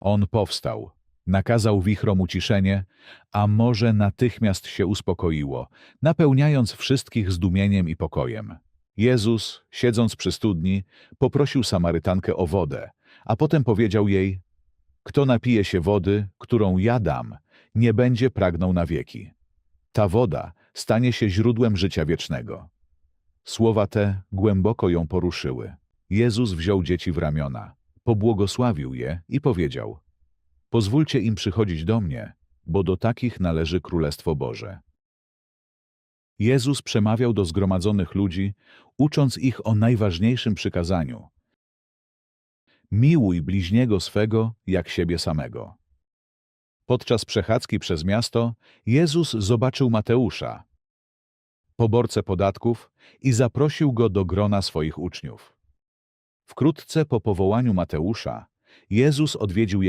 On powstał, nakazał wichrom uciszenie, a morze natychmiast się uspokoiło, napełniając wszystkich zdumieniem i pokojem. Jezus, siedząc przy studni, poprosił Samarytankę o wodę, a potem powiedział jej, kto napije się wody, którą ja dam, nie będzie pragnął na wieki. Ta woda stanie się źródłem życia wiecznego. Słowa te głęboko ją poruszyły. Jezus wziął dzieci w ramiona, pobłogosławił je i powiedział: Pozwólcie im przychodzić do mnie, bo do takich należy Królestwo Boże. Jezus przemawiał do zgromadzonych ludzi, ucząc ich o najważniejszym przykazaniu: Miłuj bliźniego swego jak siebie samego. Podczas przechadzki przez miasto Jezus zobaczył Mateusza, poborcę podatków, i zaprosił go do grona swoich uczniów. Wkrótce po powołaniu Mateusza, Jezus odwiedził jego